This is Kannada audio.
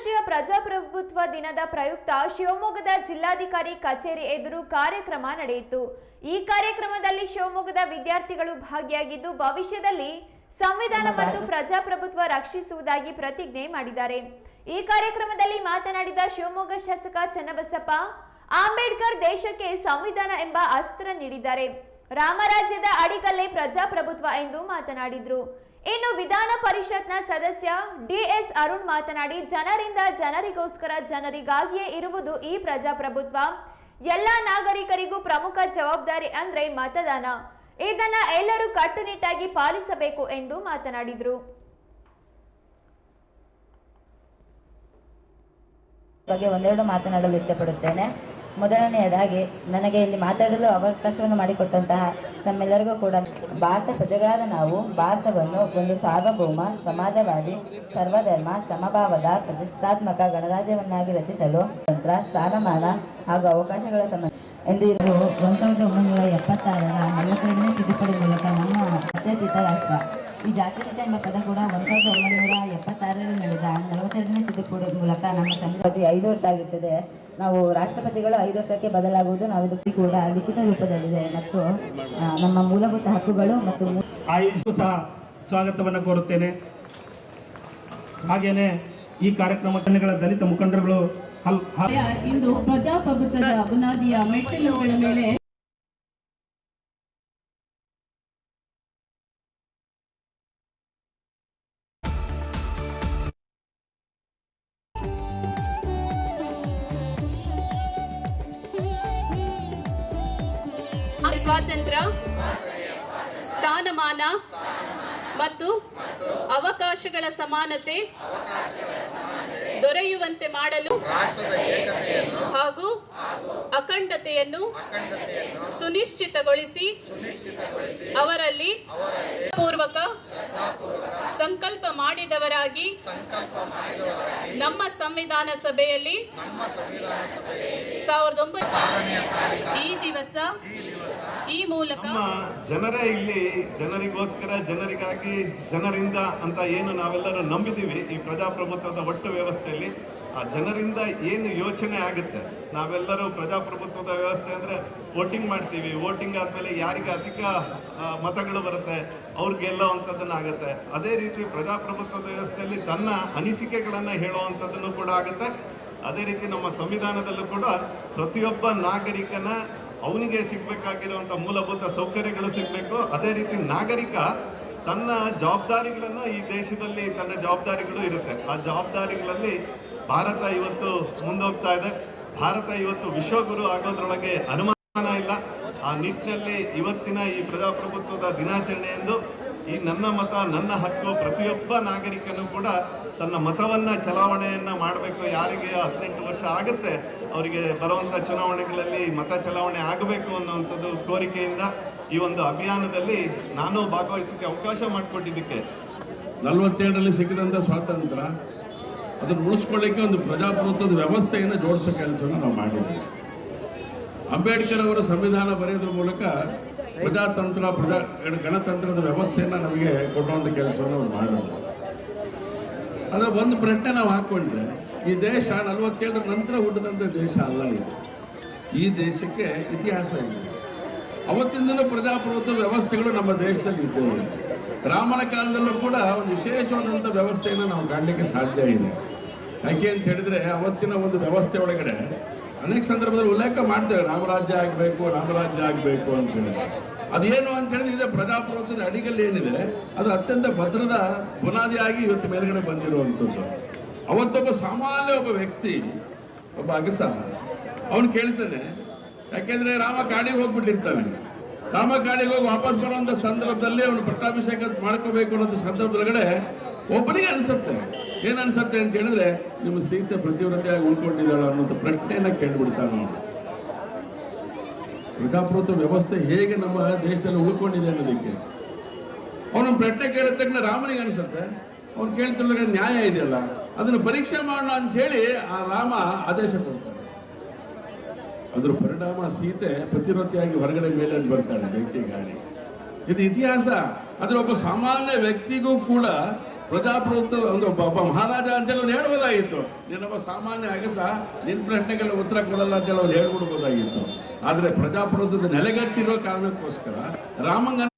ಅಂತಾರಾಷ್ಟ್ರೀಯ ಪ್ರಜಾಪ್ರಭುತ್ವ ದಿನದ ಪ್ರಯುಕ್ತ ಶಿವಮೊಗ್ಗದ ಜಿಲ್ಲಾಧಿಕಾರಿ ಕಚೇರಿ ಎದುರು ಕಾರ್ಯಕ್ರಮ ನಡೆಯಿತು. ಈ ಕಾರ್ಯಕ್ರಮದಲ್ಲಿ ಶಿವಮೊಗ್ಗದ ವಿದ್ಯಾರ್ಥಿಗಳು ಭಾಗಿಯಾಗಿದ್ದು ಭವಿಷ್ಯದಲ್ಲಿ ಸಂವಿಧಾನ ಮತ್ತು ಪ್ರಜಾಪ್ರಭುತ್ವ ರಕ್ಷಿಸುವುದಾಗಿ ಪ್ರತಿಜ್ಞೆ ಮಾಡಿದ್ದಾರೆ. ಈ ಕಾರ್ಯಕ್ರಮದಲ್ಲಿ ಮಾತನಾಡಿದ ಶಿವಮೊಗ್ಗ ಶಾಸಕ ಚನ್ನಬಸಪ್ಪ ಅಂಬೇಡ್ಕರ್ ದೇಶಕ್ಕೆ ಸಂವಿಧಾನ ಎಂಬ ಅಸ್ತ್ರ ನೀಡಿದ್ದಾರೆ. ರಾಮರಾಜ್ಯದ ಅಡಿಗಲ್ಲೇ ಪ್ರಜಾಪ್ರಭುತ್ವ ಎಂದು ಮಾತನಾಡಿದ್ರು. ಇನ್ನು ವಿಧಾನ ಪರಿಷತ್ನ ಸದಸ್ಯ ಡಿಎಸ್ ಅರುಣ್ ಮಾತನಾಡಿ, ಜನರಿಂದ ಜನರಿಗೋಸ್ಕರ ಜನರಿಗಾಗಿಯೇ ಇರುವುದು ಈ ಪ್ರಜಾಪ್ರಭುತ್ವ. ಎಲ್ಲ ನಾಗರಿಕರಿಗೂ ಪ್ರಮುಖ ಜವಾಬ್ದಾರಿ ಅಂದ್ರೆ ಮತದಾನ. ಇದನ್ನ ಎಲ್ಲರೂ ಕಟ್ಟುನಿಟ್ಟಾಗಿ ಪಾಲಿಸಬೇಕು ಎಂದು ಮಾತನಾಡಿದರು. ಬಗ್ಗೆ ಒಂದೆರಡು ಮಾತನಾಡಲು ಇಷ್ಟಪಡುತ್ತೇನೆ. ಮೊದಲನೆಯದಾಗಿ ನನಗೆ ಇಲ್ಲಿ ಮಾತಾಡಲು ಅವಕಾಶವನ್ನು ಮಾಡಿಕೊಟ್ಟಂತಹ ನಮ್ಮೆಲ್ಲರಿಗೂ ಕೂಡ ಭಾರತ ಪ್ರಜೆಗಳಾದ ನಾವು, ಭಾರತವನ್ನು ಒಂದು ಸಾರ್ವಭೌಮ, ಸಮಾಜವಾದಿ, ಸರ್ವಧರ್ಮ, ಸಮಭಾವದ, ಪ್ರತಿಷ್ಠಾತ್ಮಕ ಗಣರಾಜ್ಯವನ್ನಾಗಿ ರಚಿಸಲು ತಂತ್ರ, ಸ್ಥಾನಮಾನ ಹಾಗೂ ಅವಕಾಶಗಳ ಸಮ ಎಂದು ಇದು ಒಂದು ಸಾವಿರದ ಒಂಬೈನೂರ ಎಪ್ಪತ್ತಾರರ ನಲವತ್ತೆರಡನೇ ತಿದ್ದುಪಡಿ ಮೂಲಕ ನಮ್ಮ ಜಾತ್ಯತೀತ ರಾಷ್ಟ್ರ. ಈ ಜಾತ್ಯತೀತ ಎಂಬ ಪದ ಕೂಡ ಒಂದು ಸಾವಿರದ ಒಂಬೈನೂರ ಎಪ್ಪತ್ತಾರರಲ್ಲಿ ನಡೆದ ನಲವತ್ತೆರಡನೇ ತಿದ್ದುಪಡಿ ಮೂಲಕ ನಮ್ಮ ಸಂಸ್ಕೃತಿ ಐದು ವರ್ಷ ಆಗಿರ್ತದೆ. ನಾವು ರಾಷ್ಟ್ರಪತಿಗಳು ಐದು ವರ್ಷಕ್ಕೆ ಬದಲಾಗುವುದು. ನಾವು ಇದಕ್ಕೆ ಕೂಡ ಲಿಖಿತ ರೂಪದಲ್ಲಿದೆ. ಮತ್ತು ನಮ್ಮ ಮೂಲಭೂತ ಹಕ್ಕುಗಳು ಮತ್ತು ಆಯುಷ್ ಸಹ ಸ್ವಾಗತವನ್ನು ಕೋರುತ್ತೇನೆ. ಹಾಗೇನೆ ಈ ಕಾರ್ಯಕ್ರಮಗಳ ದಲಿತ ಮುಖಂಡರುಗಳು ಇಂದು ಪ್ರಜಾಪ್ರಭುತ್ವದ ಬುನಾದಿಯ ಮೆಟ್ಟಿಲುಗಳ ಮೇಲೆ ಸ್ವಾತಂತ್ರ್ಯ ಸ್ಥಾನಮಾನ ಮತ್ತು ಅವಕಾಶಗಳ ಸಮಾನತೆ ದೊರೆಯುವಂತೆ ಮಾಡಲು ಹಾಗೂ ಅಖಂಡತೆಯನ್ನು ಸುನಿಶ್ಚಿತಗೊಳಿಸಿ ಅವರಲ್ಲಿ ಪೂರ್ವಕ ಸಂಕಲ್ಪ ಮಾಡಿದವರಾಗಿ ನಮ್ಮ ಸಂವಿಧಾನ ಸಭೆಯಲ್ಲಿ ಸಾವಿರದ ಒಂಬೈನೂರ ಈ ದಿವಸ ಈ ಮೂಲಕ ಜನರೇ ಇಲ್ಲಿ ಜನರಿಗೋಸ್ಕರ, ಜನರಿಗಾಗಿ ಜನರಿಂದ ಅಂತ ಏನು ನಾವೆಲ್ಲರೂ ನಂಬಿದ್ದೀವಿ ಈ ಪ್ರಜಾಪ್ರಭುತ್ವದ ಒಟ್ಟು ವ್ಯವಸ್ಥೆಯಲ್ಲಿ. ಆ ಜನರಿಂದ ಏನು ಯೋಚನೆ ಆಗುತ್ತೆ? ನಾವೆಲ್ಲರೂ ಪ್ರಜಾಪ್ರಭುತ್ವದ ವ್ಯವಸ್ಥೆ ಅಂದರೆ ವೋಟಿಂಗ್ ಮಾಡ್ತೀವಿ. ವೋಟಿಂಗ್ ಆದಮೇಲೆ ಯಾರಿಗೆ ಅಧಿಕ ಮತಗಳು ಬರುತ್ತೆ? ಅವ್ರಿಗೆ ಅಂಥದ್ದನ್ನು ಆಗುತ್ತೆ. ಅದೇ ರೀತಿ ಪ್ರಜಾಪ್ರಭುತ್ವದ ವ್ಯವಸ್ಥೆಯಲ್ಲಿ ತನ್ನ ಅನಿಸಿಕೆಗಳನ್ನು ಹೇಳುವಂಥದ್ದನ್ನು ಕೂಡ ಆಗುತ್ತೆ. ಅದೇ ರೀತಿ ನಮ್ಮ ಸಂವಿಧಾನದಲ್ಲೂ ಕೂಡ ಪ್ರತಿಯೊಬ್ಬ ನಾಗರಿಕನ ಅವನಿಗೆ ಸಿಗಬೇಕಾಗಿರುವಂಥ ಮೂಲಭೂತ ಸೌಕರ್ಯಗಳು ಸಿಗಬೇಕು. ಅದೇ ರೀತಿ ನಾಗರಿಕ ತನ್ನ ಜವಾಬ್ದಾರಿಗಳನ್ನು ಈ ದೇಶದಲ್ಲಿ ತನ್ನ ಜವಾಬ್ದಾರಿಗಳು ಇರುತ್ತೆ. ಆ ಜವಾಬ್ದಾರಿಗಳಲ್ಲಿ ಭಾರತ ಇವತ್ತು ಮುಂದೋಗ್ತಾ ಇದೆ. ಭಾರತ ಇವತ್ತು ವಿಶ್ವಗುರು ಆಗೋದ್ರೊಳಗೆ ಅನುಮಾನ ಇಲ್ಲ. ಆ ನಿಟ್ಟಿನಲ್ಲಿ ಇವತ್ತಿನ ಈ ಪ್ರಜಾಪ್ರಭುತ್ವದ ದಿನಾಚರಣೆಯಂದು ಈ ನನ್ನ ಮತ, ನನ್ನ ಹಕ್ಕು, ಪ್ರತಿಯೊಬ್ಬ ನಾಗರಿಕನೂ ಕೂಡ ತನ್ನ ಮತವನ್ನ, ಚಲಾವಣೆಯನ್ನ ಮಾಡಬೇಕು. ಯಾರಿಗೆ ಹದಿನೆಂಟು ವರ್ಷ ಆಗುತ್ತೆ, ಅವರಿಗೆ ಬರುವಂಥ ಚುನಾವಣೆಗಳಲ್ಲಿ ಮತ ಚಲಾವಣೆ ಆಗಬೇಕು ಅನ್ನುವಂಥದ್ದು ಕೋರಿಕೆಯಿಂದ ಈ ಒಂದು ಅಭಿಯಾನದಲ್ಲಿ ನಾನು ಭಾಗವಹಿಸಕ್ಕೆ ಅವಕಾಶ ಮಾಡಿಕೊಟ್ಟಿದ್ದಕ್ಕೆ. ನಲವತ್ತೇಳರಲ್ಲಿ ಸಿಕ್ಕಿದಂಥ ಸ್ವಾತಂತ್ರ್ಯ, ಅದನ್ನು ಉಳಿಸ್ಕೊಳ್ಳಿಕ್ಕೆ ಒಂದು ಪ್ರಜಾಪ್ರಭುತ್ವದ ವ್ಯವಸ್ಥೆಯನ್ನು ಜೋಡಿಸೋ ಕೆಲಸವನ್ನು ನಾವು ಮಾಡಿದ್ದೀವಿ. ಅಂಬೇಡ್ಕರ್ ಅವರು ಸಂವಿಧಾನ ಬರೆಯೋದ್ರ ಮೂಲಕ ಪ್ರಜಾತಂತ್ರ, ಪ್ರಜಾ, ಗಣತಂತ್ರದ ವ್ಯವಸ್ಥೆಯನ್ನು ನಮಗೆ ಕೊಡುವಂಥ ಕೆಲಸವನ್ನು ಮಾಡಿದ್ರು ಅದರ ಒಂದು ಪ್ರಶ್ನೆ ನಾವು ಹಾಕ್ಕೊಂಡ್ರೆ ಈ ದೇಶ ನಲವತ್ತೇಳರ ನಂತರ ಹುಟ್ಟಿದಂಥ ದೇಶ ಅಲ್ಲ ಇದು. ಈ ದೇಶಕ್ಕೆ ಇತಿಹಾಸ ಇದೆ ಅವತ್ತಿಂದಲೂ ಪ್ರಜಾಪ್ರಭುತ್ವ ವ್ಯವಸ್ಥೆಗಳು ನಮ್ಮ ದೇಶದಲ್ಲಿ ಇದ್ದವು ರಾಮನ ಕಾಲದಲ್ಲೂ ಕೂಡ ಒಂದು ವಿಶೇಷವಾದಂಥ ವ್ಯವಸ್ಥೆಯನ್ನು ನಾವು ಕಾಣಲಿಕ್ಕೆ ಸಾಧ್ಯ ಇದೆ ಯಾಕೆ ಅಂತ ಹೇಳಿದ್ರೆ, ಅವತ್ತಿನ ಒಂದು ವ್ಯವಸ್ಥೆ ಒಳಗಡೆ ಅನೇಕ ಸಂದರ್ಭದಲ್ಲಿ ಉಲ್ಲೇಖ ಮಾಡ್ತೇವೆ ರಾಮರಾಜ್ಯ ಆಗಬೇಕು ರಾಮರಾಜ್ಯ ಆಗಬೇಕು ಅಂತ ಅದೇನು ಅಂತ ಹೇಳಿದ್ರೆ ಇದೆ ಪ್ರಜಾಪ್ರಭುತ್ವದ ಅಡಿಗಲ್ಲಿ ಏನಿದೆ, ಅದು ಅತ್ಯಂತ ಭದ್ರದ ಬುನಾದಿಯಾಗಿ ಇವತ್ತು ಮೇಲ್ಗಡೆ ಬಂದಿರುವಂಥದ್ದು. ಅವತ್ತೊಬ್ಬ ಸಾಮಾನ್ಯ ಒಬ್ಬ ವ್ಯಕ್ತಿ, ಒಬ್ಬ ಅಗಸ, ಅವನು ಕೇಳ್ತಾನೆ, ಯಾಕೆಂದ್ರೆ ರಾಮ ಕಾಡಿಗೆ ಹೋಗ್ಬಿಟ್ಟಿರ್ತಾನೆ. ರಾಮ ಕಾಡಿಗೆ ಹೋಗಿ ವಾಪಸ್ ಬರುವಂತ ಸಂದರ್ಭದಲ್ಲಿ ಅವನು ಪಟ್ಟಾಭಿಷೇಕ ಮಾಡ್ಕೋಬೇಕು ಅನ್ನೋ ಸಂದರ್ಭದೊಳಗಡೆ ಒಬ್ಬನಿಗೆ ಅನಿಸುತ್ತೆ. ಏನ್ ಅನಿಸುತ್ತೆ ಅಂತ ಹೇಳಿದ್ರೆ, ನಿಮ್ಮ ಸೀತೆ ಪ್ರತಿವ್ರತೆಯಾಗಿ ಉಳ್ಕೊಂಡಿದ್ದಾಳ ಅನ್ನೋಂಥ ಪ್ರಶ್ನೆಯನ್ನ ಕೇಳಿಬಿಡ್ತಾನೆ ಅವನು. ಪ್ರಜಾಪ್ರಭುತ್ವ ವ್ಯವಸ್ಥೆ ಹೇಗೆ ನಮ್ಮ ದೇಶದಲ್ಲಿ ಉಳ್ಕೊಂಡಿದೆ ಅನ್ನೋದಕ್ಕೆ. ಅವನು ಪ್ರಶ್ನೆ ಕೇಳಿದ ತಕ್ಷಣ ರಾಮನಿಗೆ ಅನಿಸುತ್ತೆ. ಅವ್ನು ಕೇಳ್ತಿರ್ಲಿಕ್ಕೆ ನ್ಯಾಯ ಇದೆಯಲ್ಲ, ಅದನ್ನು ಪರೀಕ್ಷೆ ಮಾಡೋಣ ಅಂತ ಹೇಳಿ ಆ ರಾಮ ಆದೇಶ ಕೊಡ್ತಾನೆ. ಅದ್ರ ಪರಿಣಾಮ ಸೀತೆ ಪ್ರತಿರೋಧಿಯಾಗಿ ಹೊರಗಡೆ ಮೇಲೆ ಅಂತ ಬರ್ತಾಳೆ ಬೆಂಕಿ ಗಾಳಿ ಇದು ಇತಿಹಾಸ. ಅದರ ಒಬ್ಬ ಸಾಮಾನ್ಯ ವ್ಯಕ್ತಿಗೂ ಕೂಡ ಪ್ರಜಾಪ್ರಭುತ್ವ ಒಂದು ಅಂತ ಮಹಾರಾಜ ಅಂತೇಳಿ ಅವ್ನು ಹೇಳ್ಬೋದಾಗಿತ್ತು. ನೀನೊಬ್ಬ ಸಾಮಾನ್ಯ ಅಗಸ ನಿನ್ನ ಪ್ರಶ್ನೆಗೆಲ್ಲ ಉತ್ತರ ಕೊಡಲ್ಲ ಅಂತೇಳಿ ಅವ್ನು ಹೇಳ್ಬಿಡ್ಬೋದಾಗಿತ್ತು. ಆದರೆ ಪ್ರಜಾಪ್ರಭುತ್ವದ ನೆಲೆಗಟ್ಟಿರೋ ಕಾರಣಕ್ಕೋಸ್ಕರ ರಾಮಂಗನ